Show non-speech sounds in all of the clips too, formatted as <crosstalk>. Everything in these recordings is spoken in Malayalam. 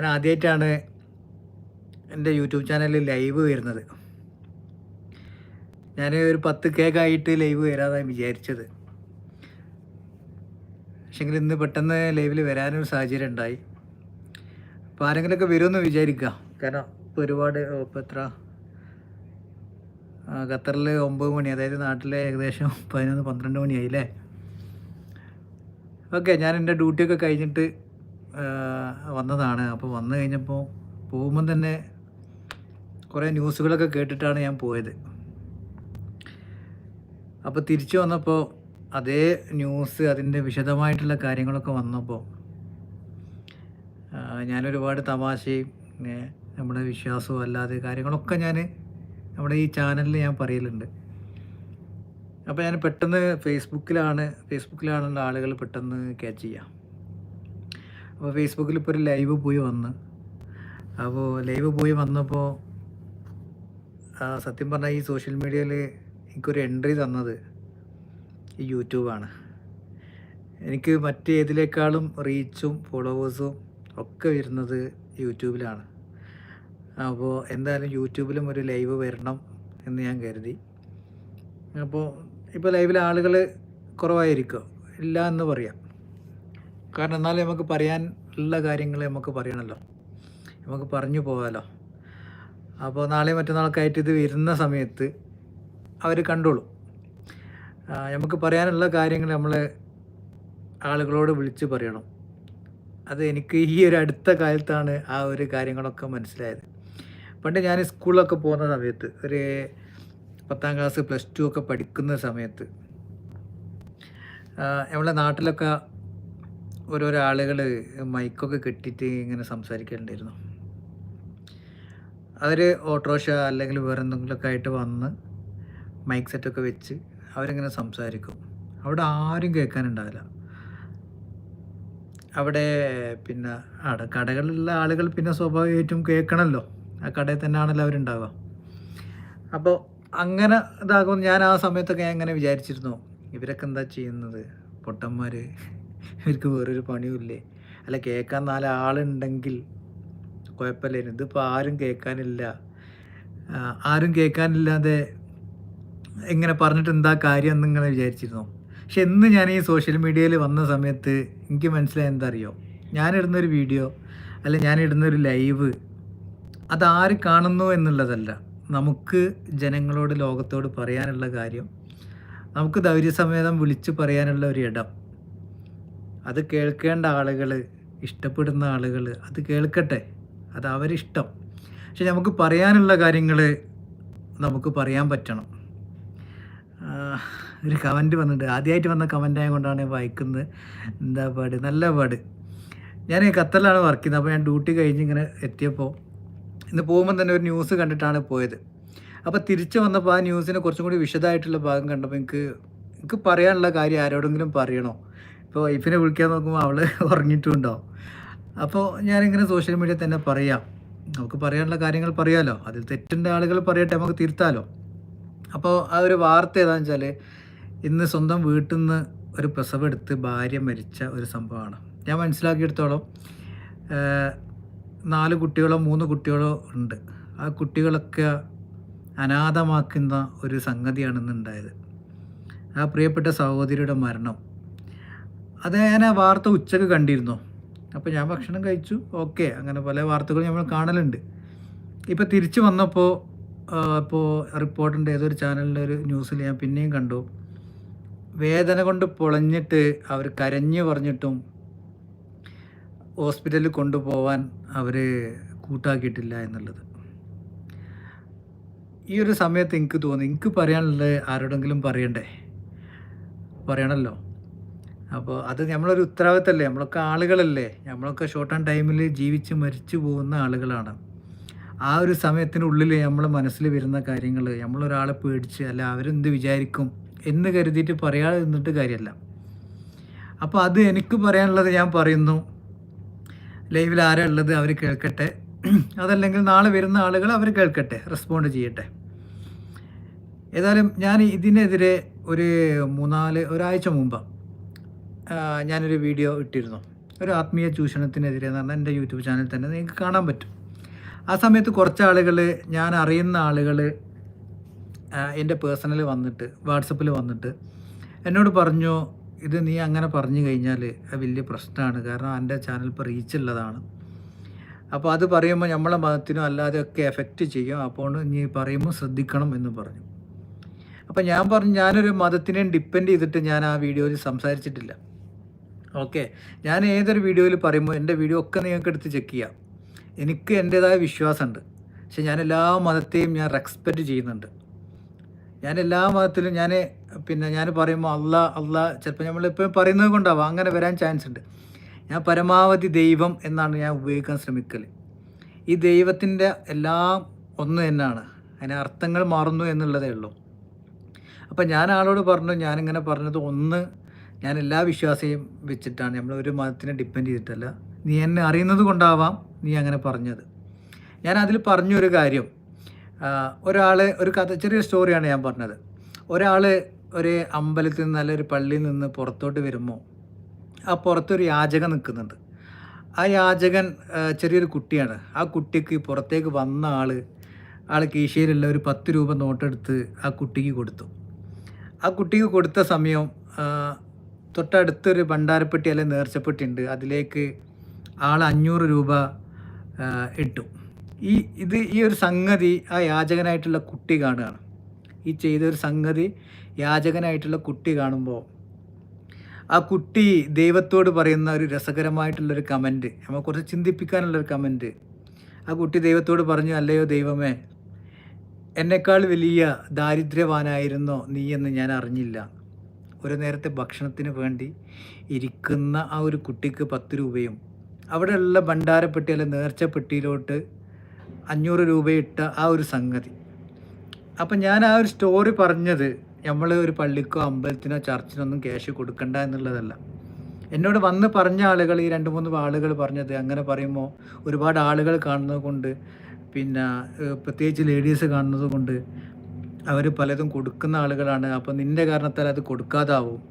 ഞാൻ ആദ്യമായിട്ടാണ് എന്റെ യൂട്യൂബ് ചാനലിൽ ലൈവ് വരുന്നത്. ഞാൻ ഒരു പത്ത് കേക്കായിട്ട് ലൈവ് വരാതായി വിചാരിച്ചത്. പക്ഷെങ്കിൽ ഇന്ന് പെട്ടെന്ന് ലൈവിൽ വരാനൊരു സാഹചര്യം ഉണ്ടായി. അപ്പോൾ ആരെങ്കിലുമൊക്കെ വരുമെന്ന് വിചാരിക്കുക കാരണം ഇപ്പോൾ ഒരുപാട് ഇപ്പോൾ എത്ര? ഖത്തറിൽ ഒമ്പത് മണി അതായത് നാട്ടിൽ ഏകദേശം പതിനൊന്ന് പന്ത്രണ്ട് മണിയായില്ലേ? ഓക്കെ ഞാൻ എന്റെ ഡ്യൂട്ടിയൊക്കെ കഴിഞ്ഞിട്ട് വന്നതാണ്. അപ്പോൾ വന്നു കഴിഞ്ഞപ്പോൾ പോകുമ്പം തന്നെ കുറേ ന്യൂസുകളൊക്കെ കേട്ടിട്ടാണ് ഞാൻ പോയത്. അപ്പോൾ തിരിച്ചു വന്നപ്പോൾ അതേ ന്യൂസ് അതിന്റെ വിശദമായിട്ടുള്ള കാര്യങ്ങളൊക്കെ വന്നപ്പോൾ ഞാനൊരുപാട് തമാശയും നമ്മുടെ വിശ്വാസവും അല്ലാതെ കാര്യങ്ങളൊക്കെ ഞാൻ നമ്മുടെ ഈ ചാനലിൽ ഞാൻ പറയലുണ്ട്. അപ്പോൾ ഞാൻ പെട്ടെന്ന് ഫേസ്ബുക്കിലാണ് ഫേസ്ബുക്കിലാണുള്ള ആളുകൾ പെട്ടെന്ന് ക്യാച്ച് ചെയ്യുക അപ്പോൾ ഫേസ്ബുക്കിൽ ഇപ്പോൾ ഒരു ലൈവ് പോയി വന്ന്. അപ്പോൾ ലൈവ് പോയി വന്നപ്പോൾ സത്യം പറഞ്ഞാൽ ഈ സോഷ്യൽ മീഡിയയിൽ എനിക്കൊരു എൻട്രി തന്നത് ഈ യൂട്യൂബാണ് എനിക്ക് മറ്റേതിലേക്കാളും റീച്ചും ഫോളോവേഴ്സും ഒക്കെ വരുന്നത് യൂട്യൂബിലാണ് അപ്പോൾ എന്തായാലും യൂട്യൂബിലും ഒരു ലൈവ് വരണം എന്ന് ഞാൻ കരുതി. അപ്പോൾ ഇപ്പോൾ ലൈവിൽ ആളുകൾ കുറവായിരിക്കും. ഇല്ല എന്ന് പറയാം. കാരണം എന്നാലും നമുക്ക് പറയാൻ ഉള്ള കാര്യങ്ങൾ നമുക്ക് പറയണമല്ലോ നമുക്ക് പറഞ്ഞു പോകാമല്ലോ അപ്പോൾ നാളെ മറ്റന്നാളൊക്കെ ഇത് വരുന്ന സമയത്ത് അവർ കണ്ടോളും. നമുക്ക് പറയാനുള്ള കാര്യങ്ങൾ നമ്മൾ ആളുകളോട് വിളിച്ച് പറയണം. അത് എനിക്ക് ഈ ഒരു അടുത്ത കാലത്താണ് ആ ഒരു കാര്യങ്ങളൊക്കെ മനസ്സിലായത്. പണ്ട് ഞാൻ സ്കൂളിലൊക്കെ പോകുന്ന സമയത്ത് ഒരു പത്താം ക്ലാസ് പ്ലസ് ടു ഒക്കെ പഠിക്കുന്ന സമയത്ത് നമ്മളെ നാട്ടിലൊക്കെ ഓരോരോ ആളുകൾ മൈക്കൊക്കെ കെട്ടിയിട്ട് ഇങ്ങനെ സംസാരിക്കേണ്ടിയിരുന്നു അവർ ഓട്ടോറിക്ഷ അല്ലെങ്കിൽ വേറെ എന്തെങ്കിലുമൊക്കെ ആയിട്ട് വന്ന് മൈക്ക് സെറ്റൊക്കെ വെച്ച് അവരിങ്ങനെ സംസാരിക്കും. അവിടെ ആരും കേൾക്കാനുണ്ടാവില്ല. അവിടെ പിന്നെ അവിടെ കടകളിലുള്ള ആളുകൾ പിന്നെ സ്വാഭാവികമായിട്ടും കേൾക്കണമല്ലോ ആ കടയിൽ തന്നെയാണല്ലോ അവരുണ്ടാവുക. അപ്പോൾ അങ്ങനെ ഇതാകും. ഞാൻ ആ സമയത്തൊക്കെ ഞാൻ ഇങ്ങനെ വിചാരിച്ചിരുന്നു. ഇവരൊക്കെ എന്താ ചെയ്യുന്നത്? പൊട്ടന്മാർ ഇവർക്ക് വേറൊരു പണിയുമില്ലേ? അല്ല കേൾക്കാൻ നാല് ആളുണ്ടെങ്കിൽ കുഴപ്പമില്ലായിരുന്നു ഇതിപ്പോൾ ആരും കേൾക്കാനില്ല. ആരും കേൾക്കാനില്ലാതെ എങ്ങനെ പറഞ്ഞിട്ട് എന്താ കാര്യം എന്നിങ്ങനെ വിചാരിച്ചിരുന്നു. പക്ഷെ എന്ന് ഞാൻ ഈ സോഷ്യൽ മീഡിയയിൽ വന്ന സമയത്ത് എനിക്ക് മനസ്സിലായി എന്താ അറിയോ? ഞാനിടുന്നൊരു വീഡിയോ അല്ല ഞാനിടുന്നൊരു ലൈവ് അതാര് കാണുന്നു എന്നുള്ളതല്ല. നമുക്ക് ജനങ്ങളോട് ലോകത്തോട് പറയാനുള്ള കാര്യം നമുക്ക് ധൈര്യസമേതം വിളിച്ച് പറയാനുള്ള ഒരു ഇടം. അത് കേൾക്കേണ്ട ആളുകൾ ഇഷ്ടപ്പെടുന്ന ആളുകൾ അത് കേൾക്കട്ടെ. അത് അവരിഷ്ടം. പക്ഷെ നമുക്ക് പറയാനുള്ള കാര്യങ്ങൾ നമുക്ക് പറയാൻ പറ്റണം. ഒരു കമന്റ് വന്നിട്ട് ആദ്യമായിട്ട് വന്ന കമന്റ് ആയതുകൊണ്ടാണ് ഞാൻ വായിക്കുന്നത്. എന്താ പാട്? നല്ല പാട്. ഞാൻ ഖത്തറിലാണ് വർക്ക് ചെയ്യുന്നത്. അപ്പോൾ ഞാൻ ഡ്യൂട്ടി കഴിഞ്ഞ് ഇങ്ങനെ എത്തിയപ്പോൾ ഇന്ന് പോകുമ്പോൾ തന്നെ ഒരു ന്യൂസ് കണ്ടിട്ടാണ് പോയത്. അപ്പോൾ തിരിച്ചു വന്നപ്പോൾ ആ ന്യൂസിനെ കുറച്ചും കൂടി വിശദമായിട്ടുള്ള ഭാഗം കണ്ടപ്പോൾ എനിക്ക് എനിക്ക് പറയാനുള്ള കാര്യം ആരോടെങ്കിലും പറയണോ? ഇപ്പോൾ വൈഫിനെ വിളിക്കാൻ നോക്കുമ്പോൾ അവൾ <laughs> ഉറങ്ങിയിട്ടുണ്ടാവും. അപ്പോൾ ഞാനിങ്ങനെ സോഷ്യൽ മീഡിയ തന്നെ പറയാം. നമുക്ക് പറയാനുള്ള കാര്യങ്ങൾ പറയാമല്ലോ അതിൽ തെറ്റിന്റെ ആളുകൾ പറയട്ടെ നമുക്ക് തിരുത്താലോ? അപ്പോൾ ആ ഒരു വാർത്ത ഏതാണെന്ന് വെച്ചാൽ ഇന്ന് സ്വന്തം വീട്ടിൽ നിന്ന് ഒരു പ്രസവം എടുത്ത് ഭാര്യ മരിച്ച ഒരു സംഭവമാണ്. ഞാൻ മനസ്സിലാക്കിയെടുത്തോളം നാല് കുട്ടികളോ മൂന്ന് കുട്ടികളോ ഉണ്ട്. ആ കുട്ടികളൊക്കെ അനാഥമാക്കുന്ന ഒരു സംഗതിയാണെന്നുണ്ടായത് ആ പ്രിയപ്പെട്ട സഹോദരിയുടെ മരണം. അത് ഞാൻ ആ വാർത്ത ഉച്ചയ്ക്ക് കണ്ടിരുന്നു. അപ്പോൾ ഞാൻ ഭക്ഷണം കഴിച്ചു. ഓക്കെ അങ്ങനെ പല വാർത്തകളും നമ്മൾ കാണലുണ്ട്. ഇപ്പോൾ തിരിച്ചു വന്നപ്പോൾ ഇപ്പോൾ റിപ്പോർട്ടിന്റെ ഏതൊരു ചാനലിന്റെ ഒരു ന്യൂസിൽ ഞാൻ പിന്നെയും കണ്ടു. വേദന കൊണ്ട് പൊളഞ്ഞിട്ട് അവർ കരഞ്ഞു പറഞ്ഞിട്ടും ഹോസ്പിറ്റലിൽ കൊണ്ടുപോവാൻ അവർ കൂട്ടാക്കിയിട്ടില്ല എന്നുള്ളത്. ഈ ഒരു സമയത്ത് എനിക്ക് തോന്നി എനിക്ക് പറയാനുള്ളത് ആരോടെങ്കിലും പറയണ്ടേ? പറയണമല്ലോ അപ്പോൾ അത് നമ്മളൊരു ഉത്തരവാദിത്തമല്ലേ നമ്മളൊക്കെ ആളുകളല്ലേ? നമ്മളൊക്കെ ഷോർട്ട് ആൻഡ് ടൈമിൽ ജീവിച്ച് മരിച്ചു പോകുന്ന ആളുകളാണ്. ആ ഒരു സമയത്തിനുള്ളിൽ നമ്മൾ മനസ്സിൽ വരുന്ന കാര്യങ്ങൾ നമ്മളൊരാളെ പേടിച്ച് അല്ല അവരെന്ത് വിചാരിക്കും എന്ന് കരുതിയിട്ട് പറയാതെ നിന്നിട്ട് കാര്യമല്ല അപ്പോൾ അത് എനിക്ക് പറയാനുള്ളത് ഞാൻ പറയുന്നു. ലൈവിൽ ആരാ ഉള്ളത് അവർ കേൾക്കട്ടെ. അതല്ലെങ്കിൽ നാളെ വരുന്ന ആളുകൾ അവർ കേൾക്കട്ടെ റെസ്പോണ്ട് ചെയ്യട്ടെ. ഏതായാലും ഞാൻ ഇതിനെതിരെ ഒരു മൂന്നാൽ ഒരാഴ്ച മുമ്പ് ആ, ഞാനൊരു വീഡിയോ ഇട്ടിരുന്നു. ഒരു ആത്മീയ ചൂഷണത്തിനെതിരെ എന്ന് പറഞ്ഞാൽ എന്റെ യൂട്യൂബ് ചാനൽ തന്നെ നിങ്ങൾക്ക് കാണാൻ പറ്റും. ആ സമയത്ത് കുറച്ച് ആളുകൾ ഞാൻ അറിയുന്ന ആളുകൾ എന്റെ പേഴ്സണൽ വന്നിട്ട് വാട്സപ്പിൽ വന്നിട്ട് എന്നോട് പറഞ്ഞു ഇത് നീ അങ്ങനെ പറഞ്ഞു കഴിഞ്ഞാൽ വലിയ പ്രശ്നമാണ്. കാരണം എന്റെ ചാനൽ ഇപ്പോൾ റീച്ച് ഉള്ളതാണ്. അപ്പോൾ അത് പറയുമ്പോൾ നമ്മളെ മതത്തിനും അല്ലാതെ ഒക്കെ എഫക്റ്റ് ചെയ്യും. അപ്പോൾ നീ പറയുമ്പോൾ ശ്രദ്ധിക്കണം എന്ന് പറഞ്ഞു. അപ്പോൾ ഞാൻ പറഞ്ഞു ഞാനൊരു മതത്തിനെയും ഡിപ്പെൻഡ് ചെയ്തിട്ട് ഞാൻ ആ വീഡിയോയിൽ സംസാരിച്ചിട്ടില്ല. ഓക്കെ ഞാൻ ഏതൊരു വീഡിയോയിൽ പറയുമ്പോൾ എന്റെ വീഡിയോ ഒക്കെ നിങ്ങൾക്ക് എടുത്ത് ചെക്ക് ചെയ്യാം. എനിക്ക് എന്റേതായ വിശ്വാസമുണ്ട്. പക്ഷെ ഞാൻ എല്ലാ മതത്തെയും ഞാൻ റെസ്പെക്റ്റ് ചെയ്യുന്നുണ്ട്. ഞാൻ എല്ലാ മതത്തിലും ഞാൻ പിന്നെ ഞാൻ പറയുമ്പോൾ അല്ല അല്ല ചിലപ്പോൾ നമ്മളിപ്പോൾ പറയുന്നത് കൊണ്ടാവാം. അങ്ങനെ വരാൻ ചാൻസ് ഉണ്ട്. ഞാൻ പരമാവധി ദൈവം എന്നാണ് ഞാൻ ഉപയോഗിക്കാൻ ശ്രമിക്കൽ ഈ ദൈവത്തിന്റെ എല്ലാം ഒന്ന് തന്നെയാണ്. അതിന് അർത്ഥങ്ങൾ മാറുന്നു എന്നുള്ളതേ ഉള്ളൂ. അപ്പം ഞാൻ ആളോട് പറഞ്ഞു ഞാനിങ്ങനെ പറഞ്ഞത് ഒന്ന് ഞാൻ എല്ലാ വിശ്വാസയും വെച്ചിട്ടാണ് നമ്മൾ ഒരു മതത്തിനെ ഡിപ്പെൻഡ് ചെയ്തിട്ടല്ല. നീ എന്നെ അറിയുന്നത് കൊണ്ടാവാം നീ അങ്ങനെ പറഞ്ഞത്. ഞാൻ അതിൽ പറഞ്ഞൊരു കാര്യം. ഒരാൾ ഒരു കഥ ചെറിയ സ്റ്റോറിയാണ് ഞാൻ പറഞ്ഞത്. ഒരാൾ ഒരു അമ്പലത്തിൽ നിന്ന് നല്ലൊരു പള്ളിയിൽ നിന്ന് പുറത്തോട്ട് വരുമ്പോൾ ആ പുറത്തൊരു യാചകൻ നിൽക്കുന്നുണ്ട്. ആ യാചകൻ ചെറിയൊരു കുട്ടിയാണ്. ആ കുട്ടിക്ക് പുറത്തേക്ക് വന്ന ആൾ ആൾ കീശയിലുള്ള ഒരു പത്ത് രൂപ നോട്ടെടുത്ത് ആ കുട്ടിക്ക് കൊടുത്തു. ആ കുട്ടിക്ക് കൊടുത്ത സമയം തൊട്ടടുത്തൊരു ഭണ്ഡാരപ്പെട്ടി അല്ലെങ്കിൽ നേർച്ചപ്പെട്ടി ഉണ്ട് അതിലേക്ക് ആൾ അഞ്ഞൂറ് രൂപ ഇട്ടു. ഈ ഇത് ഈ ഒരു സംഗതി ആ യാചകനായിട്ടുള്ള കുട്ടി കാണുകയാണ്. ഈ ചെയ്തൊരു സംഗതി യാചകനായിട്ടുള്ള കുട്ടി കാണുമ്പോൾ ആ കുട്ടി ദൈവത്തോട് പറയുന്ന ഒരു രസകരമായിട്ടുള്ളൊരു കമന്റ് നമ്മൾ കുറച്ച് ചിന്തിപ്പിക്കാനുള്ളൊരു കമന്റ് ആ കുട്ടി ദൈവത്തോട് പറഞ്ഞു അല്ലയോ ദൈവമേ എന്നെക്കാൾ വലിയ ദാരിദ്ര്യവാനായിരുന്നോ നീയെന്ന് ഞാൻ അറിഞ്ഞില്ല. ഒരു നേരത്തെ ഭക്ഷണത്തിന് വേണ്ടി ഇരിക്കുന്ന ആ ഒരു കുട്ടിക്ക് പത്ത് രൂപയും അവിടെയുള്ള ഭണ്ഡാരപ്പെട്ടി അല്ലെ നേർച്ചപ്പെട്ടിയിലോട്ട് അഞ്ഞൂറ് രൂപയിട്ട ആ ഒരു സംഗതി. അപ്പം ഞാൻ ആ ഒരു സ്റ്റോറി പറഞ്ഞത് നമ്മൾ ഒരു പള്ളിക്കോ അമ്പലത്തിനോ ചർച്ചിനോ ഒന്നും ക്യാഷ് കൊടുക്കണ്ട എന്നുള്ളതല്ല. എന്നോട് വന്ന് പറഞ്ഞ ആളുകൾ ഈ രണ്ട് മൂന്ന് ആളുകൾ പറഞ്ഞത് അങ്ങനെ പറയുമ്പോൾ ഒരുപാട് ആളുകൾ കാണുന്നത് കൊണ്ട് പിന്നെ പ്രത്യേകിച്ച് ലേഡീസ് കാണുന്നത് കൊണ്ട് അവർ പലതും കൊടുക്കുന്ന ആളുകളാണ്. അപ്പോൾ നിന്റെ കാരണത്താൽ അത് കൊടുക്കാതാവും.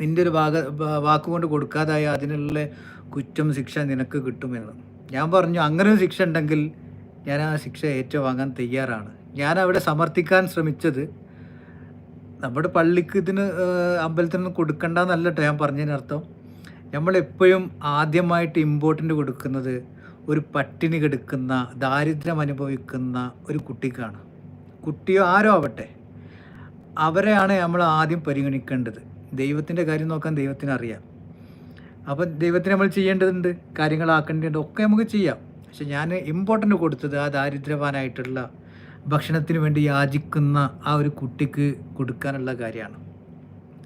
നിന്റെ ഒരു വാ- വാക്കുകൊണ്ട് കൊടുക്കാതായ അതിനുള്ള കുറ്റം ശിക്ഷ നിനക്ക് കിട്ടുമെന്ന്. ഞാൻ പറഞ്ഞു അങ്ങനെ ഒരു ശിക്ഷ ഉണ്ടെങ്കിൽ ഞാൻ ആ ശിക്ഷ ഏറ്റുവാങ്ങാൻ തയ്യാറാണ്. ഞാൻ അവിടെ സമർത്ഥിക്കാൻ ശ്രമിച്ചത്. നമ്മുടെ പള്ളിക്ക് ഇതിന് അമ്പലത്തിന് അമ്പലത്തിനൊന്നും കൊടുക്കണ്ട എന്നല്ലട്ടോ ഞാൻ പറഞ്ഞതിനർത്ഥം നമ്മളെപ്പോഴും ആദ്യമായിട്ട് ഇമ്പോർട്ടന്റ് കൊടുക്കുന്നത് ഒരു പട്ടിണി കെടുക്കുന്ന ദാരിദ്ര്യം അനുഭവിക്കുന്ന ഒരു കുട്ടിക്കാണ്. കുട്ടിയോ ആരോ ആവട്ടെ അവരെയാണ് നമ്മൾ ആദ്യം പരിഗണിക്കേണ്ടത്. ദൈവത്തിന്റെ കാര്യം നോക്കാൻ ദൈവത്തിന് അറിയാം. അപ്പം ദൈവത്തിന് നമ്മൾ ചെയ്യേണ്ടതുണ്ട് കാര്യങ്ങളാക്കേണ്ടതുണ്ട് ഒക്കെ നമുക്ക് ചെയ്യാം. പക്ഷെ ഞാൻ ഇമ്പോർട്ടന്റ് കൊടുത്തത് ആ ദാരിദ്ര്യവാനായിട്ടുള്ള ഭക്ഷണത്തിന് വേണ്ടി യാചിക്കുന്ന ആ ഒരു കുട്ടിക്ക് കൊടുക്കാനുള്ള കാര്യമാണ്.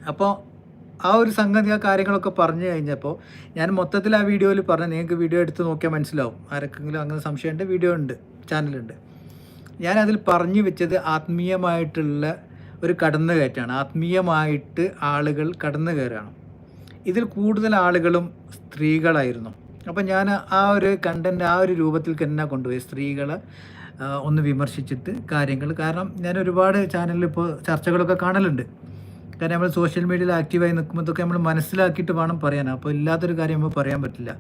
അപ്പോൾ ആ ഒരു സംഗതി ആ കാര്യങ്ങളൊക്കെ പറഞ്ഞു കഴിഞ്ഞപ്പോൾ ഞാൻ മൊത്തത്തിൽ ആ വീഡിയോയിൽ പറഞ്ഞു നിങ്ങൾക്ക് വീഡിയോ എടുത്ത് നോക്കിയാൽ മനസ്സിലാവും. ആർക്കെങ്കിലും അങ്ങനെ സംശയമുണ്ട് വീഡിയോ ഉണ്ട് ചാനലുണ്ട്. ഞാൻ അതിൽ പറഞ്ഞു വെച്ചത് ആത്മീയമായിട്ടുള്ള ഒരു കടന്നുകയറ്റാണ് ആത്മീയമായിട്ട് ആളുകൾ കടന്നു കയറുകയാണ് ഇതിൽ കൂടുതൽ ആളുകളും സ്ത്രീകളായിരുന്നു. അപ്പം ഞാൻ ആ ഒരു കണ്ടന്റ് ആ ഒരു രൂപത്തിൽ തന്നെ കൊണ്ടുപോയി. സ്ത്രീകളെ ഒന്ന് വിമർശിച്ചിട്ട് കാര്യങ്ങൾ. കാരണം ഞാൻ ഒരുപാട് ചാനലിൽ ഇപ്പോൾ ചർച്ചകളൊക്കെ കാണലുണ്ട്. കാരണം നമ്മൾ സോഷ്യൽ മീഡിയയിൽ ആക്റ്റീവായി നിൽക്കുമ്പോഴൊക്കെ നമ്മൾ മനസ്സിലാക്കിയിട്ട് വേണം പറയാൻ. അപ്പോൾ ഇല്ലാത്തൊരു കാര്യം നമ്മൾ പറയാൻ പറ്റില്ല.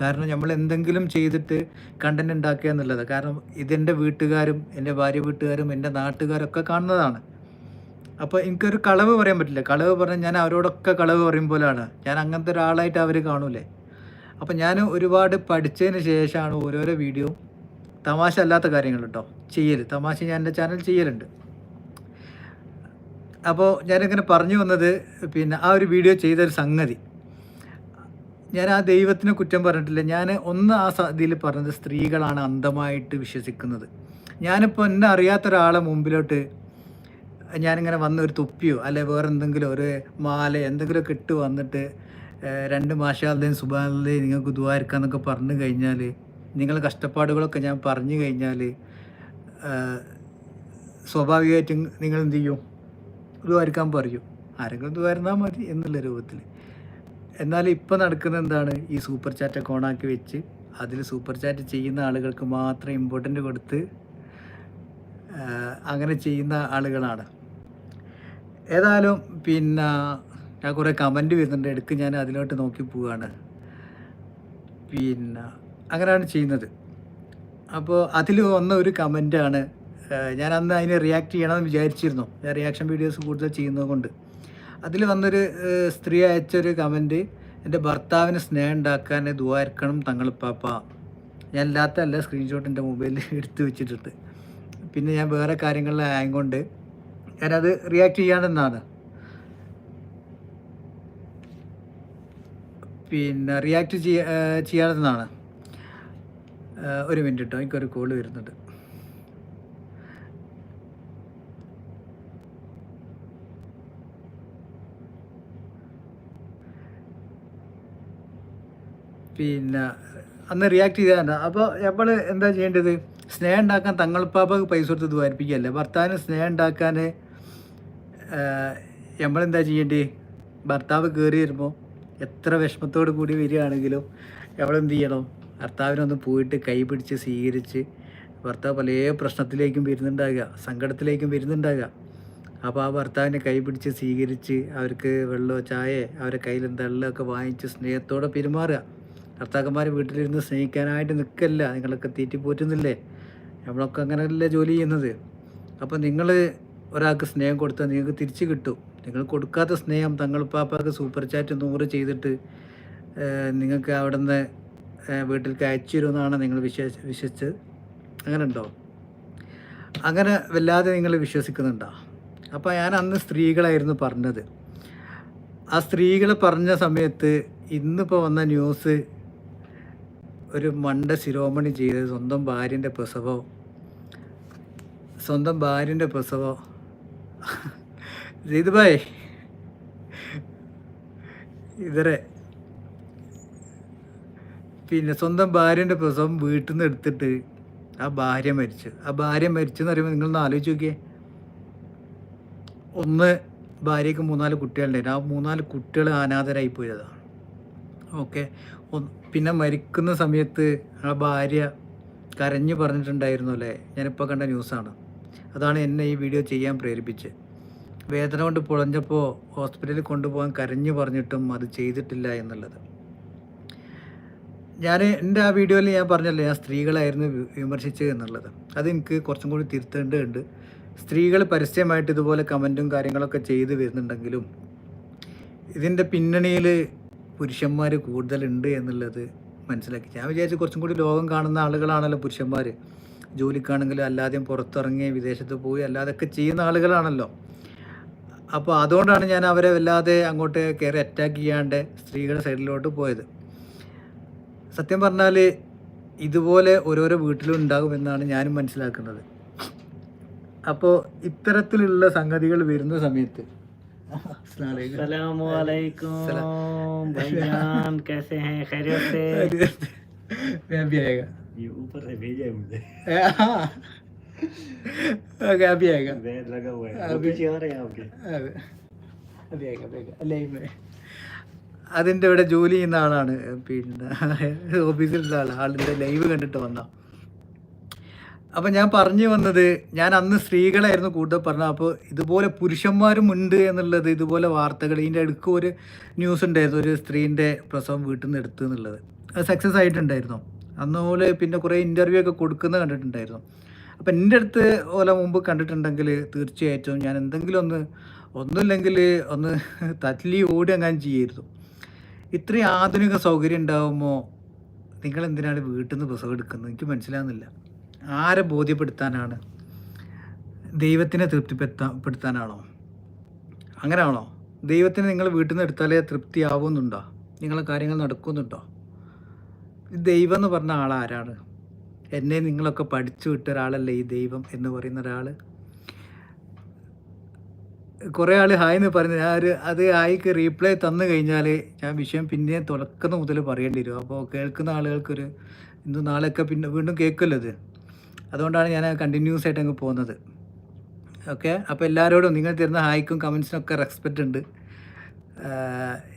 കാരണം നമ്മൾ എന്തെങ്കിലും ചെയ്തിട്ട് കണ്ടന്റ് ഉണ്ടാക്കുക എന്നുള്ളത്. കാരണം ഇതെന്റെ വീട്ടുകാരും എന്റെ ഭാര്യ വീട്ടുകാരും എന്റെ നാട്ടുകാരൊക്കെ കാണുന്നതാണ്. അപ്പോൾ എനിക്കൊരു കളവ് പറയാൻ പറ്റില്ല. കളവ് പറഞ്ഞാൽ ഞാൻ അവരോടൊക്കെ കളവ് പറയും പോലെയാണ് ഞാൻ അങ്ങനത്തെ ഒരാളായിട്ട് അവർ കാണൂലേ. അപ്പോൾ ഞാൻ ഒരുപാട് പഠിച്ചതിന് ശേഷമാണ് ഓരോരോ വീഡിയോ തമാശ അല്ലാത്ത കാര്യങ്ങൾ കേട്ടോ. ചെയ്യൽ തമാശ ഞാൻ എന്റെ ചാനൽ ചെയ്യലുണ്ട്. അപ്പോൾ ഞാനിങ്ങനെ പറഞ്ഞു വന്നത് പിന്നെ ആ ഒരു വീഡിയോ ചെയ്തൊരു സംഗതി. ഞാൻ ആ ദൈവത്തിനെ കുറ്റം പറഞ്ഞിട്ടില്ല. ഞാൻ ഒന്ന് ആ ഇതിൽ പറഞ്ഞത് സ്ത്രീകളാണ് അന്ധമായിട്ട് വിശ്വസിക്കുന്നത്. ഞാനിപ്പോൾ എന്നെ അറിയാത്ത ഒരാളെ മുമ്പിലോട്ട് ഞാനിങ്ങനെ വന്ന ഒരു തൊപ്പിയോ അല്ലെ വേറെ എന്തെങ്കിലും ഒരു മാല എന്തെങ്കിലുമൊക്കെ ഇട്ട് വന്നിട്ട് രണ്ട് മാഷാലതയും സുബാലതയും നിങ്ങൾക്ക് ദുവായിരിക്കാന്നൊക്കെ പറഞ്ഞു കഴിഞ്ഞാൽ നിങ്ങളെ കഷ്ടപ്പാടുകളൊക്കെ ഞാൻ പറഞ്ഞു കഴിഞ്ഞാൽ സ്വാഭാവികമായിട്ടും നിങ്ങൾ എന്ത് ചെയ്യും? ദുവായിരിക്കാൻ പറയും. ആരെങ്കിലും ദുവായിരുന്നാൽ മതി എന്നുള്ള രൂപത്തിൽ. എന്നാൽ ഇപ്പോൾ നടക്കുന്നത് എന്താണ്? ഈ സൂപ്പർ ചാറ്റൊക്കെ ഓണാക്കി വെച്ച് അതിൽ സൂപ്പർ ചാറ്റ് ചെയ്യുന്ന ആളുകൾക്ക് മാത്രം ഇമ്പോർട്ടന്റ് കൊടുത്ത് അങ്ങനെ ചെയ്യുന്ന ആളുകളാണ്. ഏതായാലും പിന്നെ ഞാൻ കുറേ കമന്റ് വരുന്നുണ്ട്. എടുക്ക് ഞാൻ അതിലോട്ട് നോക്കി പോവുകയാണ് പിന്നെ അങ്ങനെയാണ് ചെയ്യുന്നത്. അപ്പോൾ അതിൽ വന്ന ഒരു കമന്റാണ് ഞാൻ അന്ന് അതിന് റിയാക്ട് ചെയ്യണമെന്ന് വിചാരിച്ചിരുന്നു. ഞാൻ റിയാക്ഷൻ വീഡിയോസ് കൂടുതൽ ചെയ്യുന്നത് കൊണ്ട്. അതിൽ വന്നൊരു സ്ത്രീ അയച്ചൊരു കമന്റ് എന്റെ ഭർത്താവിന് സ്നേഹം ഉണ്ടാക്കാൻ ദുവായിരിക്കണം തങ്ങൾ പാപ്പ. ഞാൻ ഇല്ലാത്ത അല്ല സ്ക്രീൻഷോട്ട് എന്റെ മൊബൈലിൽ എടുത്തു വെച്ചിട്ടുണ്ട്. പിന്നെ ഞാൻ വേറെ കാര്യങ്ങളിൽ കൊണ്ട് ഞാനത് റിയാക്ട് ചെയ്യാണെന്നാണ് പിന്നെ റിയാക്ട് ചെയ്യാ ഒരു മിനിറ്റ് കേട്ടോ എനിക്കൊരു കോൾ വരുന്നുണ്ട്. പിന്നെ അന്ന് റിയാക്ട് ചെയ്താൽ അപ്പോൾ നമ്മൾ എന്താ ചെയ്യേണ്ടത്? സ്നേഹം ഉണ്ടാക്കാൻ തങ്ങളിപ്പാപ്പക്ക് പൈസ കൊടുത്ത് ദ്വാരിപ്പിക്കുകയല്ലേ ഭർത്താവിന് സ്നേഹം ഉണ്ടാക്കാൻ നമ്മളെന്താ ചെയ്യേണ്ടത് ഭർത്താവ് കയറി വരുമ്പോൾ എത്ര വിഷമത്തോട് കൂടി വരികയാണെങ്കിലും നമ്മളെന്ത് ചെയ്യണം? ഭർത്താവിനൊന്ന് പോയിട്ട് കൈ പിടിച്ച് സ്വീകരിച്ച് ഭർത്താവ് പല പ്രശ്നത്തിലേക്കും വരുന്നുണ്ടാകുക സങ്കടത്തിലേക്കും വരുന്നുണ്ടാകുക. അപ്പോൾ ആ ഭർത്താവിനെ കൈ പിടിച്ച് സ്വീകരിച്ച് അവർക്ക് വെള്ളമോ ചായ അവരെ കയ്യിൽ എന്തെള്ളമൊക്കെ വാങ്ങിച്ച് സ്നേഹത്തോടെ പെരുമാറുക. ഭർത്താക്കന്മാർ വീട്ടിലിരുന്ന് സ്നേഹിക്കാനായിട്ട് നിൽക്കല്ല നിങ്ങളൊക്കെ തീറ്റി പോറ്റുന്നില്ലേ? നമ്മളൊക്കെ അങ്ങനെയല്ലേ ജോലി ചെയ്യുന്നത്. അപ്പം നിങ്ങൾ ഒരാൾക്ക് സ്നേഹം കൊടുത്താൽ നിങ്ങൾക്ക് തിരിച്ച് കിട്ടും. നിങ്ങൾ കൊടുക്കാത്ത സ്നേഹം തങ്ങൾ പാപ്പാക്ക് സൂപ്പർ ചാറ്റ് നൂറ് ചെയ്തിട്ട് നിങ്ങൾക്ക് അവിടെ നിന്ന് വീട്ടിലേക്ക് അയച്ചു തരുമെന്നാണ് നിങ്ങൾ വിശ്വ വിശ്വസിച്ച് അങ്ങനെ ഉണ്ടോ അങ്ങനെ വല്ലാതെ നിങ്ങൾ വിശ്വസിക്കുന്നുണ്ടോ? അപ്പോൾ ഞാൻ അന്ന് സ്ത്രീകളായിരുന്നു പറഞ്ഞത്. ആ സ്ത്രീകൾ പറഞ്ഞ സമയത്ത് ഇന്നിപ്പോൾ വന്ന ന്യൂസ് ഒരു മണ്ട ശിരോമണി ചെയ്ത് സ്വന്തം ഭാര്യന്റെ പ്രസവോ. സ്വന്തം ഭാര്യന്റെ പ്രസവോ. ഇത് ഭായ് ഇതരെ. പിന്നെ സ്വന്തം ഭാര്യന്റെ പ്രസവം വീട്ടിൽ നിന്ന് എടുത്തിട്ട് ആ ഭാര്യ മരിച്ചു. ആ ഭാര്യ മരിച്ചു എന്ന് പറയുമ്പോൾ നിങ്ങളൊന്ന് ആലോചിച്ച് നോക്കിയേ. ഒന്ന് ഭാര്യയ്ക്ക് മൂന്നാൽ കുട്ടികളുണ്ടായിരുന്നു. ആ മൂന്നാൽ കുട്ടികൾ അനാഥരായി പോയതാണ് ഓക്കെ. പിന്നെ മരിക്കുന്ന സമയത്ത് ആ ഭാര്യ കരഞ്ഞു പറഞ്ഞിട്ടുണ്ടായിരുന്നു അല്ലേ? ഞാനിപ്പോൾ കണ്ട ന്യൂസാണ്. അതാണ് എന്നെ ഈ വീഡിയോ ചെയ്യാൻ പ്രേരിപ്പിച്ച് വേദന കൊണ്ട് പൊളഞ്ഞപ്പോൾ ഹോസ്പിറ്റലിൽ കൊണ്ടുപോകാൻ കരഞ്ഞു പറഞ്ഞിട്ടും അത് ചെയ്തിട്ടില്ല എന്നുള്ളത്. ഞാൻ എന്റെ ആ വീഡിയോയിൽ ഞാൻ പറഞ്ഞല്ലോ ഞാൻ സ്ത്രീകളായിരുന്നു വിമർശിച്ചത് എന്നുള്ളത്. അത് എനിക്ക് കുറച്ചും കൂടി തിരുത്തേണ്ടതുണ്ട്. സ്ത്രീകൾ പരസ്യമായിട്ട് ഇതുപോലെ കമന്റും കാര്യങ്ങളൊക്കെ ചെയ്തു വരുന്നുണ്ടെങ്കിലും ഇതിന്റെ പിന്നണിയിൽ പുരുഷന്മാർ കൂടുതലുണ്ട് എന്നുള്ളത് മനസ്സിലാക്കി. ഞാൻ വിചാരിച്ചു കുറച്ചും കൂടി ലോകം കാണുന്ന ആളുകളാണല്ലോ പുരുഷന്മാർ ജോലിക്കാണെങ്കിലും അല്ലാതെയും പുറത്തിറങ്ങി വിദേശത്ത് പോയി അല്ലാതൊക്കെ ചെയ്യുന്ന ആളുകളാണല്ലോ. അപ്പോൾ അതുകൊണ്ടാണ് ഞാൻ അവരെ വല്ലാതെ അങ്ങോട്ട് കയറി അറ്റാക്ക് ചെയ്യാണ്ട് സ്ത്രീകളുടെ സൈഡിലോട്ട് പോയത്. സത്യം പറഞ്ഞാൽ ഇതുപോലെ ഓരോരോ വീട്ടിലും ഉണ്ടാകുമെന്നാണ് ഞാനും മനസ്സിലാക്കുന്നത്. അപ്പോൾ ഇത്തരത്തിലുള്ള സംഗതികൾ വരുന്ന സമയത്ത്. सलामकुम सलाम। भाईजान कैसे हैं खैरियत से मैं भी आएगा ये ऊपर से भेजा है मुझे हाँ ओके अभी आएगा बैग लगा हुआ है वो अभी- पीछे आ रहे हैं आपके അതെ അതെ ആയിക്കോ, അതെ ആയിക്കോ. ലൈവ് അതിൻ്റെ ഇവിടെ ജോലി ചെയ്യുന്ന ആളാണ് പിന്നെ ഓഫീസിലുള്ള ആൾ ആളിൻ്റെ ലൈവ് കണ്ടിട്ട് വന്ന അപ്പം ഞാൻ പറഞ്ഞു വന്നത് ഞാൻ അന്ന് സ്ത്രീകളായിരുന്നു കൂടുതൽ പറഞ്ഞത്. അപ്പോൾ ഇതുപോലെ പുരുഷന്മാരും ഉണ്ട് എന്നുള്ളത് ഇതുപോലെ വാർത്തകൾ ഇതിന്റെ അടുക്ക് ഒരു ന്യൂസ് ഉണ്ടായിരുന്നു ഒരു സ്ത്രീന്റെ പ്രസവം വീട്ടിൽ നിന്ന് എടുത്തു എന്നുള്ളത്. അത് സക്സസ് ആയിട്ടുണ്ടായിരുന്നു. അന്ന് പോലെ പിന്നെ കുറേ ഇന്റർവ്യൂ ഒക്കെ കൊടുക്കുന്നത് കണ്ടിട്ടുണ്ടായിരുന്നു. അപ്പം എന്റെ അടുത്ത് ഓല മുമ്പ് കണ്ടിട്ടുണ്ടെങ്കിൽ തീർച്ചയായിട്ടും ഞാൻ എന്തെങ്കിലും ഒന്ന് ഒന്നുമില്ലെങ്കിൽ ഒന്ന് തല്ലി ഓടി അങ്ങനെ ചെയ്യായിരുന്നു ഇത്രയും ആധുനിക സൗകര്യം ഉണ്ടാകുമ്പോൾ നിങ്ങൾ എന്തിനാണ് വീട്ടിൽ നിന്ന് പ്രസവം എടുക്കുന്നത്? എനിക്ക് മനസ്സിലാകുന്നില്ല ആരെ ബോധ്യപ്പെടുത്താനാണ്? ദൈവത്തിനെ തൃപ്തിപ്പെടുത്താനാണോ പെടുത്താനാണോ? അങ്ങനെയാണോ? ദൈവത്തിന് നിങ്ങൾ വീട്ടിൽ നിന്ന് എടുത്താലേ തൃപ്തിയാവുന്നുണ്ടോ? നിങ്ങളെ കാര്യങ്ങൾ നടക്കുന്നുണ്ടോ? ദൈവം എന്ന് പറഞ്ഞ ആളാരാണ്? എന്നെ നിങ്ങളൊക്കെ പഠിച്ചു വിട്ട ഒരാളല്ലേ ഈ ദൈവം എന്ന് പറയുന്ന ഒരാൾ കുറേ ആൾ ഹായ് എന്ന് പറഞ്ഞു ഞാൻ ഒരു അത് ഹായിക്ക് റീപ്ലൈ തന്നു കഴിഞ്ഞാൽ ഞാൻ വിഷയം പിന്നെ തുടക്കുന്ന മുതൽ പറയേണ്ടി വരും. അപ്പോൾ കേൾക്കുന്ന ആളുകൾക്കൊരു ഇന്ന് നാളെയൊക്കെ പിന്നെ വീണ്ടും കേൾക്കല്ലോ ഇത്. അതുകൊണ്ടാണ് ഞാൻ കണ്ടിന്യൂസ് ആയിട്ട് അങ്ങ് പോകുന്നത്. ഓക്കെ അപ്പോൾ എല്ലാവരോടും നിങ്ങൾ തരുന്ന ഹായ്ക്കും കമൻസിനൊക്കെ റെസ്പെക്റ്റ് ഉണ്ട്.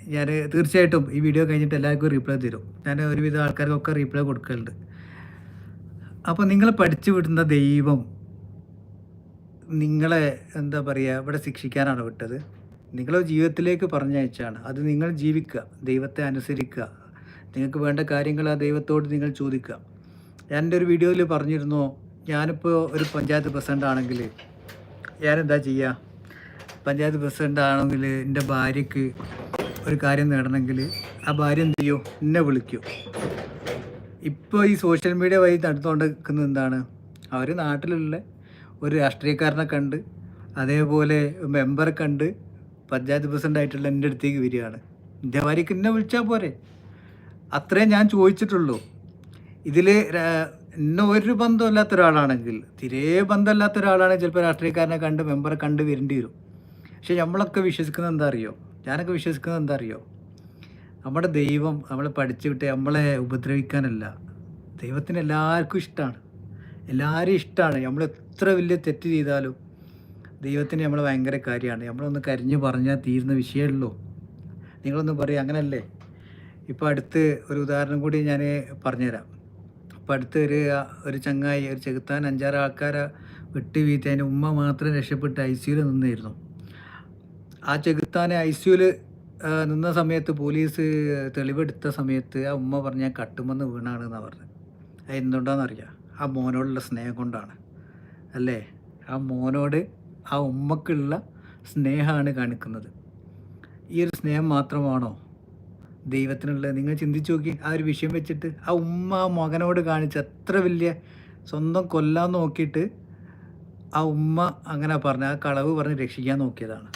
ഞാൻ തീർച്ചയായിട്ടും ഈ വീഡിയോ കഴിഞ്ഞിട്ട് എല്ലാവർക്കും റീപ്ലൈ തരും. ഞാൻ ഒരുവിധ ആൾക്കാർക്കൊക്കെ റീപ്ലൈ കൊടുക്കലുണ്ട്. അപ്പോൾ നിങ്ങൾ പഠിച്ചു വിടുന്ന ദൈവം നിങ്ങളെ എന്താ പറയുക ഇവിടെ ശിക്ഷിക്കാനാണ് വിട്ടത്. നിങ്ങളെ ജീവിതത്തിലേക്ക് പറഞ്ഞയച്ചാണ്. അത് നിങ്ങൾ ജീവിക്കുക. ദൈവത്തെ അനുസരിക്കുക. നിങ്ങൾക്ക് വേണ്ട കാര്യങ്ങൾ ആ ദൈവത്തോട് നിങ്ങൾ ചോദിക്കുക. എന്റെ ഒരു വീഡിയോയിൽ പറഞ്ഞിരുന്നു ഞാനിപ്പോൾ ഒരു പഞ്ചായത്ത് പ്രസിഡന്റ് ആണെങ്കിൽ ഞാനെന്താ ചെയ്യുക പഞ്ചായത്ത് പ്രസിഡന്റ് ആണെങ്കിൽ എന്റെ ഭാര്യയ്ക്ക് ഒരു കാര്യം നേടണമെങ്കിൽ ആ ഭാര്യ എന്ത് ചെയ്യും? എന്നെ വിളിക്കും. ഇപ്പോൾ ഈ സോഷ്യൽ മീഡിയ വഴി നടന്നുകൊണ്ട് നിൽക്കുന്നത് എന്താണ്? അവർ നാട്ടിലുള്ള ഒരു രാഷ്ട്രീയക്കാരനെ കണ്ട് അതേപോലെ മെമ്പറെ കണ്ട് പഞ്ചായത്ത് പ്രസിഡന്റ് ആയിട്ടുള്ള എന്റെ അടുത്തേക്ക് വരികയാണ്. എന്റെ ഭാര്യയ്ക്ക് എന്നെ വിളിച്ചാൽ പോരെ? അത്രേ ഞാൻ ചോദിച്ചിട്ടുള്ളൂ. ഇതിൽ എന്നെ ഒരു ബന്ധമില്ലാത്ത ഒരാളാണെങ്കിൽ തീരെ ബന്ധമില്ലാത്ത ഒരാളാണെങ്കിൽ ചിലപ്പോൾ രാഷ്ട്രീയക്കാരനെ കണ്ട് മെമ്പറെ കണ്ട് വരേണ്ടി വരും. പക്ഷെ നമ്മളൊക്കെ വിശ്വസിക്കുന്നത് എന്താ അറിയോ? ഞാനൊക്കെ വിശ്വസിക്കുന്നത് എന്താ അറിയോ? നമ്മുടെ ദൈവം നമ്മളെ പഠിച്ചു വിട്ട് നമ്മളെ ഉപദ്രവിക്കാനല്ല. ദൈവത്തിന് എല്ലാവർക്കും ഇഷ്ടമാണ് എല്ലാവരും ഇഷ്ടമാണ് നമ്മൾ എത്ര വലിയ തെറ്റ് ചെയ്താലും ദൈവത്തിന് നമ്മൾ ഭയങ്കര കാര്യമാണ്. നമ്മളൊന്ന് കരിഞ്ഞു പറഞ്ഞാൽ തീരുന്ന വിഷയമല്ലോ നിങ്ങളൊന്ന് പറയും അങ്ങനല്ലേ? ഇപ്പോൾ അടുത്ത് ഒരു ഉദാഹരണം കൂടി ഞാൻ പറഞ്ഞുതരാം. ഇപ്പോൾ അടുത്ത് ഒരു ചങ്ങായി ഒരു ചെകുത്താൻ അഞ്ചാറ് ആൾക്കാരെ വെട്ടി വീഴ്ത്തി അതിന്റെ ഉമ്മ മാത്രം രക്ഷപ്പെട്ട് ഐ സിയുയിൽ നിന്നായിരുന്നു ആ ചെകുത്താനെ ഐ സിയുൽ നിന്ന സമയത്ത് പോലീസ് തെളിവെടുത്ത സമയത്ത് ആ ഉമ്മ പറഞ്ഞ കട്ടുമെന്ന് വീണാണ് എന്നാണ് പറഞ്ഞത് അത് എന്തുകൊണ്ടാണെന്നറിയാം ആ മോനോടുള്ള സ്നേഹം കൊണ്ടാണ്. അല്ലേ? ആ മോനോട് ആ ഉമ്മക്കുള്ള സ്നേഹമാണ് കാണിക്കുന്നത്. ഈ ഒരു സ്നേഹം മാത്രമാണോ ദൈവത്തിനുള്ളത് നിങ്ങൾ ചിന്തിച്ചു നോക്കി ആ ഒരു വിഷയം വെച്ചിട്ട് ആ ഉമ്മ ആ മകനോട് കാണിച്ച എത്ര വലിയ സ്വന്തം കൊല്ലാൻ നോക്കിയിട്ട് ആ ഉമ്മ അങ്ങനെ പറഞ്ഞ ആ കളവ് പറഞ്ഞ് രക്ഷിക്കാൻ നോക്കിയതാണ്.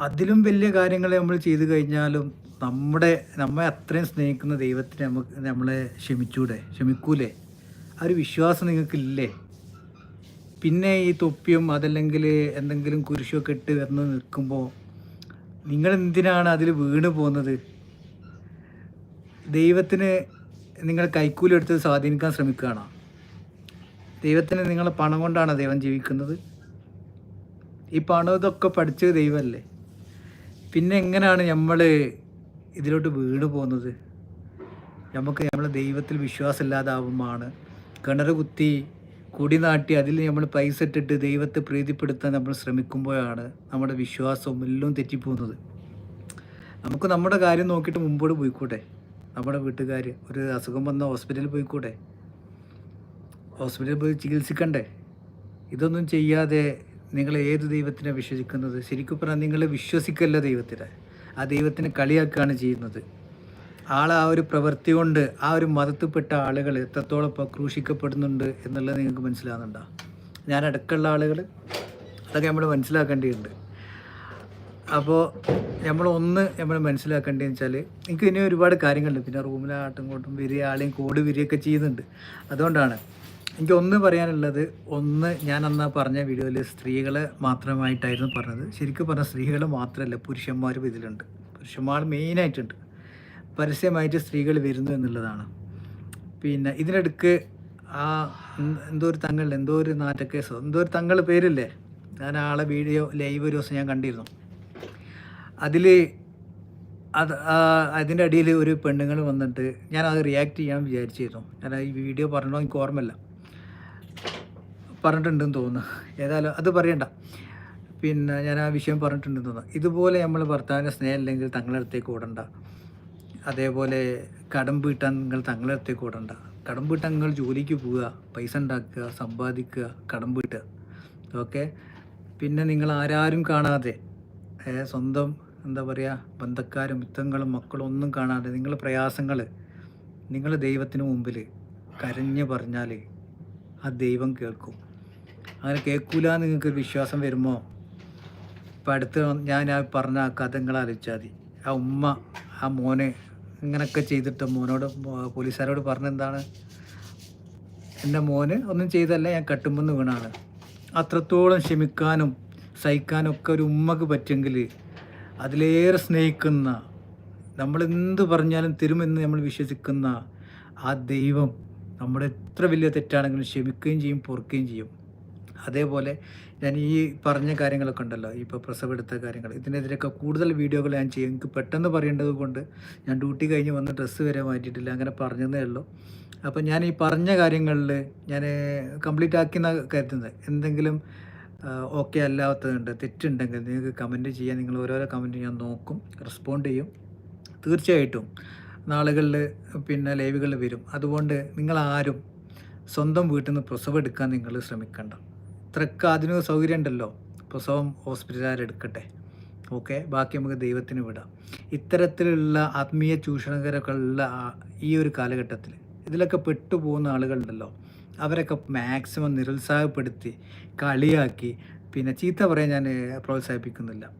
അതിലും വലിയ കാര്യങ്ങൾ നമ്മൾ ചെയ്തു കഴിഞ്ഞാലും നമ്മുടെ നമ്മെ അത്രയും സ്നേഹിക്കുന്ന ദൈവത്തിന് നമുക്ക് നമ്മളെ ക്ഷമിച്ചൂടെ ക്ഷമിക്കൂലേ? ആ ഒരു വിശ്വാസം നിങ്ങൾക്കില്ലേ? പിന്നെ ഈ തൊപ്പിയും അതല്ലെങ്കിൽ എന്തെങ്കിലും കുരിശൊക്കെ ഇട്ട് വന്ന് നിൽക്കുമ്പോൾ നിങ്ങൾ എന്തിനാണ് അതിൽ വീണ് പോകുന്നത്? ദൈവത്തിന് നിങ്ങൾ കൈക്കൂലി എടുത്ത് സ്വാധീനിക്കാൻ ശ്രമിക്കുകയാണോ. ദൈവത്തിന് നിങ്ങൾ പണം കൊണ്ടാണ് ദൈവം ജീവിക്കുന്നത്. ഈ പണം ഇതൊക്കെ പഠിച്ചത് ദൈവമല്ലേ? പിന്നെ എങ്ങനെയാണ് നമ്മൾ ഇതിലോട്ട് വീണ് പോകുന്നത്? നമുക്ക് നമ്മൾ ദൈവത്തിൽ വിശ്വാസമില്ലാതാവുമാണ് കിണർ കുത്തി കുടി നാട്ടി അതിൽ നമ്മൾ പൈസ ഇട്ടിട്ട് ദൈവത്തെ പ്രീതിപ്പെടുത്താൻ നമ്മൾ ശ്രമിക്കുമ്പോഴാണ് നമ്മുടെ വിശ്വാസവും എല്ലാം തെറ്റിപ്പോകുന്നത്. നമുക്ക് നമ്മുടെ കാര്യം നോക്കിയിട്ട് മുമ്പോട്ട് പോയിക്കൂടെ നമ്മുടെ വീട്ടുകാർ ഒരു അസുഖം വന്ന ഹോസ്പിറ്റലിൽ പോയിക്കൂടെ ഹോസ്പിറ്റലിൽ പോയി ചികിത്സിക്കണ്ടേ? ഇതൊന്നും ചെയ്യാതെ നിങ്ങൾ ഏത് ദൈവത്തിനെ വിശ്വസിക്കുന്നത്? ശരിക്കും പറഞ്ഞാൽ നിങ്ങൾ വിശ്വസിക്കല്ല ദൈവത്തിനെ. ആ ദൈവത്തിനെ കളിയാക്കുകയാണ് ചെയ്യുന്നത്. ആൾ ആ ഒരു പ്രവൃത്തി കൊണ്ട് ആ ഒരു മതത്തിൽപ്പെട്ട ആളുകൾ എത്രത്തോളം ഇപ്പോൾ ക്രൂശിക്കപ്പെടുന്നുണ്ട് എന്നുള്ളത് നിങ്ങൾക്ക് മനസ്സിലാകുന്നുണ്ടോ ഞാൻ അടുക്കുള്ള ആളുകൾ അതൊക്കെ നമ്മൾ മനസ്സിലാക്കേണ്ടതുണ്ട്. അപ്പോൾ നമ്മൾ ഒന്ന് നമ്മൾ മനസ്സിലാക്കേണ്ടതെന്ന് വെച്ചാൽ എനിക്ക് ഇനി ഒരുപാട് കാര്യങ്ങളുണ്ട്. പിന്നെ റൂമിലാട്ടും ഇങ്ങോട്ടും വരിക ആളെയും കോട് വരികയൊക്കെ ചെയ്യുന്നുണ്ട്. അതുകൊണ്ടാണ് എനിക്ക് ഒന്ന് പറയാനുള്ളത് ഒന്ന് ഞാൻ അന്ന് പറഞ്ഞ വീഡിയോയിൽ സ്ത്രീകളെ മാത്രമായിട്ടായിരുന്നു പറഞ്ഞത്. ശരിക്കും പറഞ്ഞാൽ സ്ത്രീകൾ മാത്രമല്ല പുരുഷന്മാരും ഇതിലുണ്ട്. പുരുഷന്മാർ മെയിനായിട്ടുണ്ട് പരസ്യമായിട്ട് സ്ത്രീകൾ വരുന്നു എന്നുള്ളതാണ്. പിന്നെ ഇതിനിടക്ക് ആ എന്തോ ഒരു തങ്ങൾ എന്തോ ഒരു നാറ്റക്കേസോ എന്തോ ഒരു തങ്ങൾ പേരില്ലേ? ഞാൻ ആളെ വീഡിയോ ലൈവ് ഒരു ദിവസം ഞാൻ കണ്ടിരുന്നു. അതിൽ അത് അതിന്റെ അടിയിൽ ഒരു പെണ്ണുങ്ങൾ വന്നിട്ട് ഞാൻ അത് റിയാക്ട് ചെയ്യാൻ വിചാരിച്ചിരുന്നു. ഞാൻ ഈ വീഡിയോ പറഞ്ഞോ എനിക്ക് ഓർമ്മയില്ല. പറഞ്ഞിട്ടുണ്ടെന്ന് തോന്നുന്നു. ഏതായാലും അത് പറയണ്ട. പിന്നെ ഞാൻ ആ വിഷയം പറഞ്ഞിട്ടുണ്ടെന്ന് തോന്നുന്നു. ഇതുപോലെ നമ്മൾ ഭർത്താവിന്റെ സ്നേഹം ഇല്ലെങ്കിൽ തങ്ങളുടെ അടുത്തേക്ക് ഓടണ്ട. അതേപോലെ കടം വീട്ടാൻ നിങ്ങൾ തങ്ങളുടെ അടുത്തേക്ക് കൂടണ്ട. കടം വീട്ടാൻ നിങ്ങൾ ജോലിക്ക് പോവുക പൈസ ഉണ്ടാക്കുക സമ്പാദിക്കുക കടം വീട്ടുക. ഓക്കെ? പിന്നെ നിങ്ങൾ ആരാരും കാണാതെ സ്വന്തം എന്താ പറയുക ബന്ധക്കാരും മിത്രങ്ങളും മക്കളും ഒന്നും കാണാതെ നിങ്ങൾ പ്രയാസങ്ങൾ നിങ്ങൾ ദൈവത്തിന് മുമ്പിൽ കരഞ്ഞ് പറഞ്ഞാൽ ആ ദൈവം കേൾക്കും. അങ്ങനെ കേൾക്കൂല നിങ്ങൾക്ക് വിശ്വാസം വരുമോ? ഇപ്പം അടുത്ത് ഞാൻ ആ പറഞ്ഞ ആ കഥ നിങ്ങൾ ആലോചിച്ചാൽ മതി. ആ ഉമ്മ ആ മോനെ ഇങ്ങനെയൊക്കെ ചെയ്തിട്ട് മോനോട് പോലീസുകാരോട് പറഞ്ഞെന്താണ്? എന്റെ മോന് ഒന്നും ചെയ്തല്ല ഞാൻ കട്ടുമ്പെന്ന് വീണാണ്. അത്രത്തോളം ക്ഷമിക്കാനും സഹിക്കാനും ഒക്കെ ഒരു ഉമ്മക്ക് പറ്റുമെങ്കിൽ അതിലേറെ സ്നേഹിക്കുന്ന നമ്മൾ എന്ത് പറഞ്ഞാലും തരുമെന്ന് നമ്മൾ വിശ്വസിക്കുന്ന ആ ദൈവം നമ്മുടെ എത്ര വലിയ തെറ്റാണെങ്കിലും ക്ഷമിക്കുകയും ചെയ്യും പൊറുക്കുകയും ചെയ്യും. അതേപോലെ ഞാൻ ഈ പറഞ്ഞ കാര്യങ്ങളൊക്കെ ഉണ്ടല്ലോ ഇപ്പോൾ പ്രസവെടുത്ത കാര്യങ്ങൾ. ഇതിനെതിരെയൊക്കെ കൂടുതൽ വീഡിയോകൾ ഞാൻ ചെയ്യും. എനിക്ക് പെട്ടെന്ന് പറയേണ്ടത് കൊണ്ട് ഞാൻ ഡ്യൂട്ടി കഴിഞ്ഞ് വന്ന് ഡ്രസ്സ് വരെ മാറ്റിയിട്ടില്ല അങ്ങനെ പറഞ്ഞതേ ഉള്ളൂ. അപ്പോൾ ഞാൻ ഈ പറഞ്ഞ കാര്യങ്ങളിൽ ഞാൻ കംപ്ലീറ്റ് ആക്കി കരുതുന്നത്. എന്തെങ്കിലും ഓക്കെ അല്ലാത്തതുണ്ട് തെറ്റുണ്ടെങ്കിൽ നിങ്ങൾക്ക് കമന്റ് ചെയ്യാൻ നിങ്ങൾ ഓരോരോ കമന്റ് ഞാൻ നോക്കും റെസ്പോണ്ട് ചെയ്യും. തീർച്ചയായിട്ടും നാളുകളിൽ പിന്നെ ലൈവുകളിൽ വരും. അതുകൊണ്ട് നിങ്ങളാരും സ്വന്തം വീട്ടിൽ നിന്ന് പ്രസവം എടുക്കാൻ നിങ്ങൾ ശ്രമിക്കണ്ട. ഇത്രയൊക്കെ ആധുനിക സൗകര്യം ഉണ്ടല്ലോ പ്രസവം ഹോസ്പിറ്റലുകാരെടുക്കട്ടെ ഓക്കെ ബാക്കി നമുക്ക് ദൈവത്തിന് വിടാം. ഇത്തരത്തിലുള്ള ആത്മീയ ചൂഷണകരൊക്കെ ഉള്ള ഈ ഒരു കാലഘട്ടത്തിൽ ഇതിലൊക്കെ പെട്ടുപോകുന്ന ആളുകളുണ്ടല്ലോ. അവരൊക്കെ മാക്സിമം നിരുത്സാഹപ്പെടുത്തി കളിയാക്കി പിന്നെ ചീത്ത പറയാൻ ഞാൻ പ്രോത്സാഹിപ്പിക്കുന്നില്ല.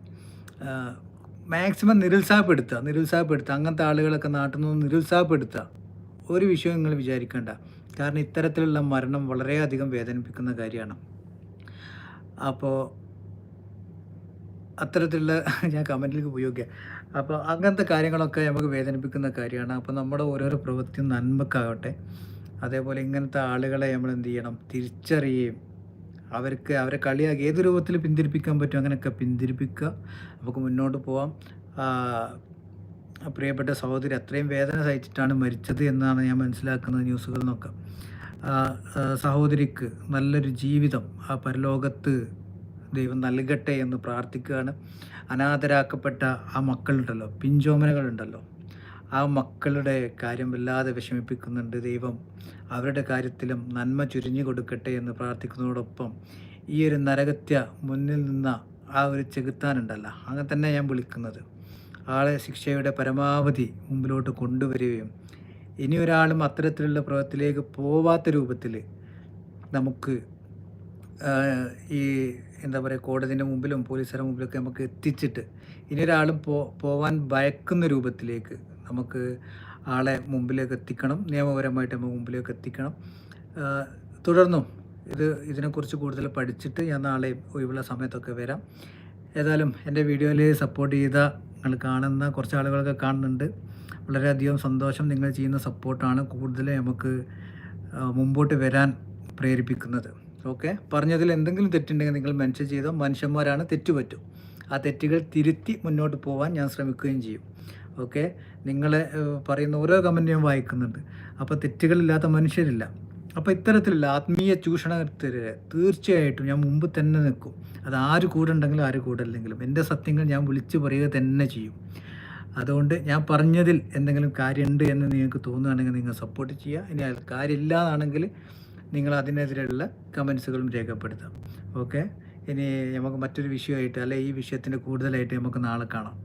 മാക്സിമം നിരുത്സാഹപ്പെടുത്തുക നിരുത്സാഹപ്പെടുത്തുക. അങ്ങനത്തെ ആളുകളൊക്കെ നാട്ടിൽ നിന്ന് നിരുത്സാഹപ്പെടുത്തുക. ഒരു വിഷയം നിങ്ങൾ വിചാരിക്കേണ്ട. കാരണം ഇത്തരത്തിലുള്ള മരണം വളരെയധികം വേദനിപ്പിക്കുന്ന കാര്യമാണ്. അപ്പോൾ അത്തരത്തിലുള്ള <laughs> ഞാൻ കമന്റിലേക്ക് ഉപയോഗിക്കുക അപ്പോൾ അങ്ങനത്തെ കാര്യങ്ങളൊക്കെ നമുക്ക് വേദനിപ്പിക്കുന്ന കാര്യമാണ്. അപ്പോൾ നമ്മുടെ ഓരോരോ പ്രവൃത്തിയും നന്മക്കാകട്ടെ. അതേപോലെ ഇങ്ങനത്തെ ആളുകളെ നമ്മൾ എന്ത് ചെയ്യണം? തിരിച്ചറിയുകയും അവർക്ക് അവരെ കളിയാക്കി ഏത് രൂപത്തിൽ പിന്തിരിപ്പിക്കാൻ പറ്റും അങ്ങനെയൊക്കെ പിന്തിരിപ്പിക്കുക. നമുക്ക് മുന്നോട്ട് പോവാം. പ്രിയപ്പെട്ട സഹോദരി അത്രയും വേദന സഹിച്ചിട്ടാണ് മരിച്ചത് എന്നാണ് ഞാൻ മനസ്സിലാക്കുന്നത് ന്യൂസുകളിൽ നിന്നൊക്കെ. ആ, സഹോദരിക്ക് നല്ലൊരു ജീവിതം ആ പരലോകത്ത് ദൈവം നൽകട്ടെ എന്ന് പ്രാർത്ഥിക്കുകയാണ്. അനാഥരാക്കപ്പെട്ട ആ മക്കളുണ്ടല്ലോ പിഞ്ചോമനകളുണ്ടല്ലോ. ആ മക്കളുടെ കാര്യം വല്ലാതെ വിഷമിപ്പിക്കുന്നുണ്ട് ദൈവം. അവരുടെ കാര്യത്തിലും നന്മ ചുരിഞ്ഞു കൊടുക്കട്ടെ എന്ന് പ്രാർത്ഥിക്കുന്നതോടൊപ്പം ഈ ഒരു നരകത്യ മുന്നിൽ നിന്ന ആ ഒരു ചെകുത്താനുണ്ടല്ല അങ്ങനെ തന്നെ ഞാൻ വിളിക്കുന്നത്. ആളെ ശിക്ഷയുടെ പരമാവധി മുമ്പിലോട്ട് കൊണ്ടുവരികയും ഇനി ഒരാളും അത്തരത്തിലുള്ള പ്രവൃത്തിയിലേക്ക് പോവാത്ത രൂപത്തിൽ നമുക്ക് ഈ എന്താ പറയുക കോടതിന്റെ മുമ്പിലും പോലീസുകാരുടെ മുമ്പിലൊക്കെ നമുക്ക് എത്തിച്ചിട്ട് ഇനി ഒരാളും പോ പോവാൻ ഭയക്കുന്ന രൂപത്തിലേക്ക് നമുക്ക് ആളെ മുമ്പിലേക്ക് എത്തിക്കണം. നിയമപരമായിട്ട് നമുക്ക് മുമ്പിലേക്ക് എത്തിക്കണം. തുടർന്നും ഇത് ഇതിനെക്കുറിച്ച് കൂടുതൽ പഠിച്ചിട്ട് ഞാൻ നാളെ ഒഴിവുള്ള സമയത്തൊക്കെ വരാം. ഏതായാലും എന്റെ വീഡിയോയിൽ സപ്പോർട്ട് ചെയ്ത നിങ്ങൾ കാണുന്ന കുറച്ച് ആളുകളൊക്കെ കാണുന്നുണ്ട്. വളരെയധികം സന്തോഷം നിങ്ങൾ ചെയ്യുന്ന സപ്പോർട്ടാണ് കൂടുതൽ നമുക്ക് മുമ്പോട്ട് വരാൻ പ്രേരിപ്പിക്കുന്നത്. ഓക്കെ? പറഞ്ഞതിൽ എന്തെങ്കിലും തെറ്റുണ്ടെങ്കിൽ നിങ്ങൾ മെൻഷൻ ചെയ്തോ മനുഷ്യന്മാരാണ് തെറ്റുപറ്റും. ആ തെറ്റുകൾ തിരുത്തി മുന്നോട്ട് പോകാൻ ഞാൻ ശ്രമിക്കുകയും ചെയ്യും. ഓക്കെ? നിങ്ങൾ പറയുന്ന ഓരോ കമന്റ് വായിക്കുന്നുണ്ട്. അപ്പോൾ തെറ്റുകളില്ലാത്ത മനുഷ്യരില്ല. അപ്പോൾ ഇത്തരത്തിലുള്ള ആത്മീയ ചൂഷണത്തിനെതിരെ തീർച്ചയായിട്ടും ഞാൻ മുമ്പ് തന്നെ നിൽക്കും. അത് ആര് കൂടെ ഉണ്ടെങ്കിലും ആര് കൂടെ ഇല്ലെങ്കിലും എന്റെ സത്യങ്ങൾ ഞാൻ വിളിച്ചു പറയുക തന്നെ ചെയ്യും. അതുകൊണ്ട് ഞാൻ പറഞ്ഞതിൽ എന്തെങ്കിലും കാര്യമുണ്ട് എന്ന് നിങ്ങൾക്ക് തോന്നുകയാണെങ്കിൽ നിങ്ങൾ സപ്പോർട്ട് ചെയ്യുക. ഇനി അത് കാര്യമില്ലാതാണെങ്കിൽ നിങ്ങൾ അതിനെതിരെയുള്ള കമൻസുകളും രേഖപ്പെടുത്താം ഓക്കെ ഇനി നമുക്ക് മറ്റൊരു വിഷയമായിട്ട് അല്ലെ ഈ വിഷയത്തിന്റെ കൂടുതലായിട്ട് നമുക്ക് നാളെ കാണാം.